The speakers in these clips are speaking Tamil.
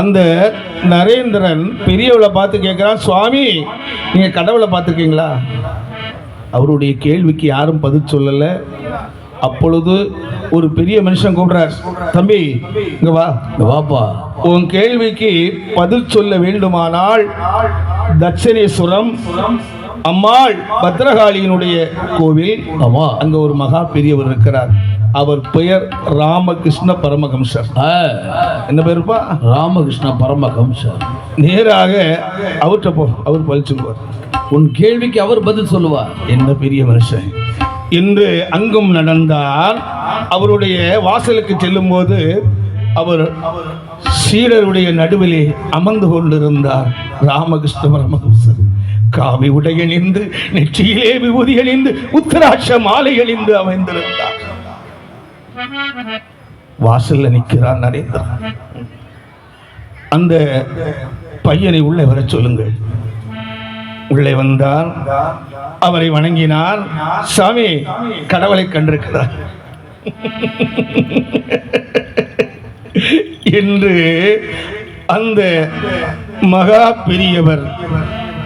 அந்த நரேந்திரன் பெரியவளை பார்த்து கேட்குறான் சுவாமி நீங்கள் கடவுளை பார்த்துருக்கீங்களா? அவருடைய கேள்விக்கு யாரும் பதில் சொல்லலை. அப்பொழுது ஒரு பெரிய மனுஷன் கூப்பிடுறார் தம்பி இங்க வா. இங்க வாப்பா. உன் கேள்விக்கு பதில் சொல்ல வேண்டுமானால் தட்சணேஸ்வரம் அம்மாள் பத்ரகாளியினுடைய கோவில் அங்க ஒரு மகா பெரியவர் இருக்கிறார். அவர் பெயர் ராமகிருஷ்ண பரமஹம்சர். என்ன பேருப்பா ராமகிருஷ்ண பரமஹம்சர். நேராக அவர்கிட்ட போ அவர் பழிச்சுக்குவார் உன் கேள்விக்கு அவர் பதில் சொல்லுவார். என்ன பெரிய மனுஷன். என்று அங்கும் நடந்தால் அவருடைய வாசலுக்கு செல்லும்போது அவர் சீடருடைய நடுவிலே அமர்ந்து கொண்டிருந்தார் ராமகிருஷ்ண பரமஹம்சர். காவி உடை அணிந்து நெற்றியிலே விபூதி அணிந்து உத்தராட்ச மாலை அணிந்து அமைந்திருந்தார். வாசல்ல நிற்கிறான் நரேந்திரன். அந்த பையனை உள்ளே வர சொல்லுங்கள். உள்ளே வந்தார் அவரை வணங்கினார். சாமி கடவுளை கண்டிருக்கிறார். என்று அந்த மகா பெரியவர்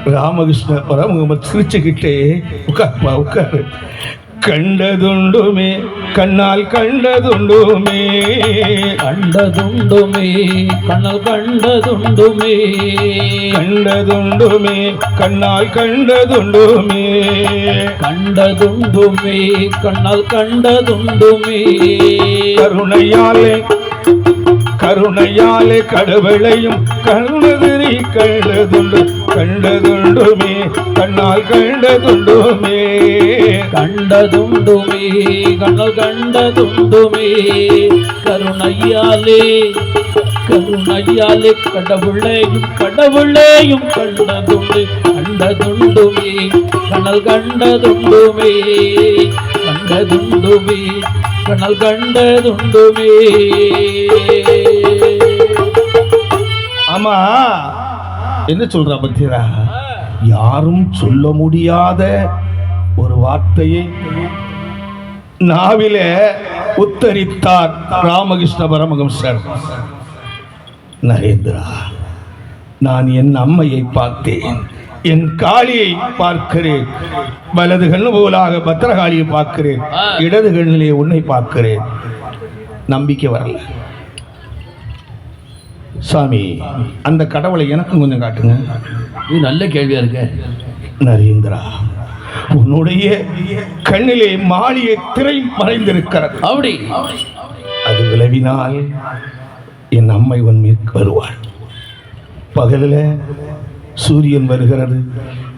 ராமகிருஷ்ண பரமுகமத் சிரிச்சுக்கிட்டே உட்கார்ப்பா உட்காரு. கண்டதுண்டுமே கண்ணால் கண்டதுண்டுமே. கண்டதுண்டுமே கண்ணல் கண்டதுண்டுமே. கண்டதுண்டுமே கண்ணால் கண்டதுண்டுமே. கண்டதுண்டுமே கண்ணல் கண்டதுண்டுமே. கருணையாலே கருணையாலே கடவுளையும் கருணதிரி கண்டதுண்டு கண்டதுண்டுமே கண்ணால் கண்டதுண்டுமே. கண்டதுண்டுமே கண்ணால் கண்டதுண்டுமே. கருணையாலே கருணையாலே கடவுளையும் கடவுளையும் கண்டதுண்டு கண்டதுண்டுமே கண்ணல் கண்டதுண்டுமே. கண்டதுண்டுமே கண்ணல் கண்டதுண்டுமே. ஆமா. என்ன சொல்றா பத்திரா? யாரும் சொல்ல முடியாத ஒரு வார்த்தையை நாவிலே உத்தரித்தார் ராமகிருஷ்ண பரமஹம்சர். நரேந்திரா நான் என் அம்மையை பார்த்தேன். என் காளியை பார்க்கிறேன். வலது கண்ணு போலாக பத்திரகாளியை பார்க்கிறேன். இடது கண்ணிலே உன்னை பார்க்கிறேன். நம்பிக்கை வரல. சாமி அந்த கடவுளை எனக்கும் கொஞ்சம் காட்டுங்க. இது நல்ல கேள்வியா இருக்க. நரேந்திரா உன்னுடைய கண்ணிலே மாளிகை திரை மறைந்திருக்கிறது. அப்படி. அது விளைவினால் என் அம்மை உன் மீது வருவாள். பகலில் சூரியன் வருகிறது.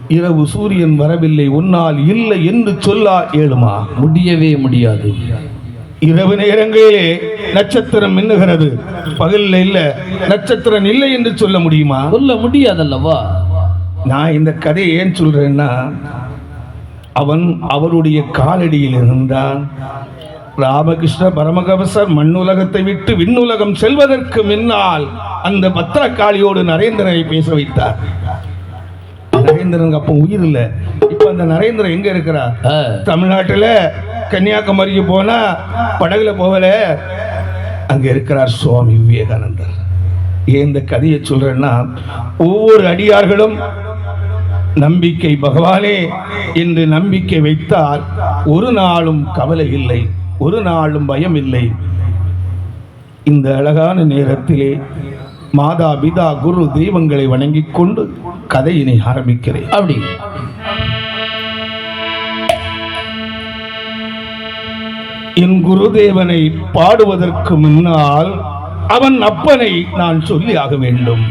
இரவு சூரியன் வரவில்லை. உன்னால் இல்லை என்று சொல்லா ஏழுமா? முடியவே முடியாது. இரவு நேரங்களிலே நட்சத்திரம் மின்னுகிறது. பகலில் இல்லை நட்சத்திரம் இல்லை என்று சொல்ல முடியுமா? சொல்ல முடியாதல்லவா? நான் இந்த கதையை ஏன் சொல்றேன்னா அவன் அவருடைய காலடியில் இருந்தான். ராமகிருஷ்ண பரமகவசர் மண்ணுலகத்தை விட்டு விண்ணுலகம் செல்வதற்கு முன்னால் அந்த பத்திரக்காளியோடு நரேந்திரனை பேச வைத்தார். நரேந்திரனுக்கு அப்போ உயிர் இல்லை. இப்போ அந்த நரேந்திரன் எங்க இருக்கிறா? தமிழ்நாட்டுல கன்னியாகுமரிக்கு போனா படகுல போகல. அங்க இருக்கிறார் சுவாமி விவேகானந்தர். ஏன் இந்த கதையை சொல்றேன்னா ஒவ்வொரு அடியார்களும் நம்பிக்கை பகவானே என்று நம்பிக்கை வைத்தால் ஒரு நாளும் கவலை இல்லை ஒரு நாளும் பயம் இல்லை. இந்த அழகான நேரத்திலே மாதா பிதா குரு தெய்வங்களை வணங்கிக் கொண்டு கதையினை ஆரம்பிக்கிறேன். அப்படி. என் குருதேவனை பாடுவதற்கு முன்னால் அவன் அப்பனை நான் சொல்லி ஆக வேண்டும்.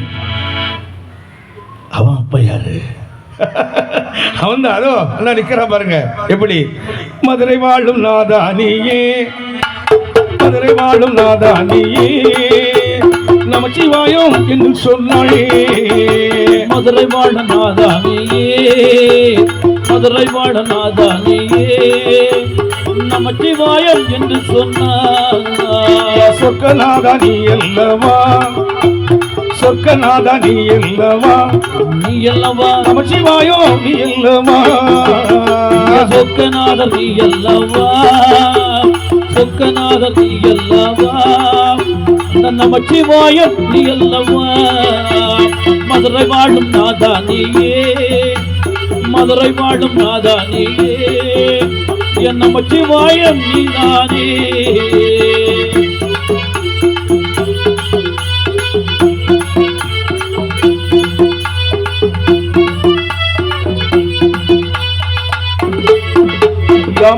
அவன் அப்ப யாரு? அவன் தான் அதோ அண்ணா நிக்கிறான் பாருங்க. எப்படி? மதுரை வாழும் நாதா நீயே. மதுரை வாழும் நாதா நீயே. நமச்சிவாயம் என்று சொன்னாயே மதுரை வாழ நாதானியே மதுரை வாழ நாதானியே நமச்சிவாயம் என்று சொன்னார். சொர்க்கநாதா நீ அல்லவா? சொர்க்கநாதா நீ அல்லவா? நீ அல்லவா? நமச்சிவாயோ நீ அல்லவா? சொக்கநாதர் நீ அல்லவா? சொக்கநாதர் நமச்சிவாயம் நீ அல்லவா மதுரை வாழும் நாதா நீயே. மதுரை வாழும் நாதா நீயே. என் நமச்சிவாயம் நீ தானே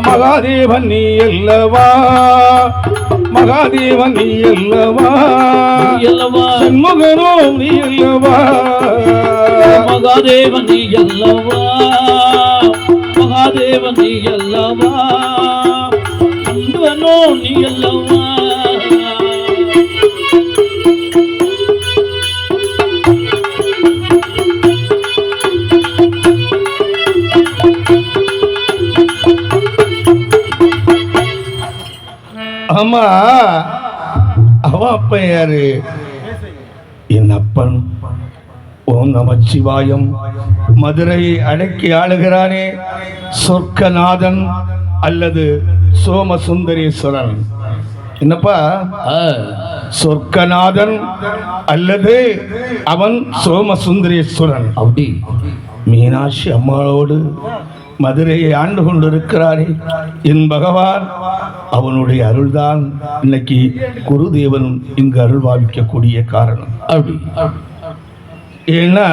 மகாதேவன் நீ அல்லவா? மகாதேவன் நீ அல்லவா? அல்லவா? சண்முகனோ நீ அல்லவா? மகாதேவன் நீ அல்லவா? மகாதேவன் நீ அல்லவா? அன்பனோ நீ அல்லவா? ஆமா. அவன் அப்பன் யாரு? என் அப்பன். ஓம் நமச்சிவாயம் மதுரையை அடக்கி ஆளுகிறானே. சொர்க்கநாதன் அல்லது சோமசுந்தரேஸ்வரன். என்னப்பா? சொர்க்கநாதன் அல்லது அவன் சோமசுந்தரேஸ்வரன். அப்படி. மீனாட்சி அம்மாளோடு மதுரையை ஆண்டு கொண்டிருக்கிறானே என் பகவான் அவனுடைய அருள்தான் இன்னைக்கு குருதேவன் இங்கு அருள் பாவிக்கக்கூடிய காரணம். அப்படி. ஏன்னா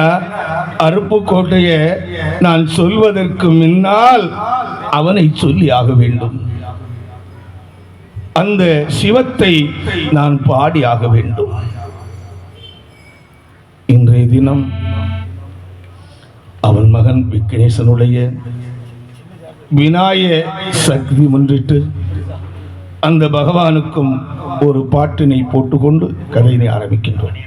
அருப்புக்கோட்டையை நான் சொல்வதற்கு முன்னால் அவனை சொல்லி ஆக வேண்டும். அந்த சிவத்தை நான் பாடி ஆக வேண்டும். இன்றைய தினம் அவன் மகன் விக்னேசனுடைய விநாய சக்தி முன்றிட்டு அந்த பகவானுக்கும் ஒரு பாட்டினை போட்டுக்கொண்டு கதையினை ஆரம்பிக்கின்றேன்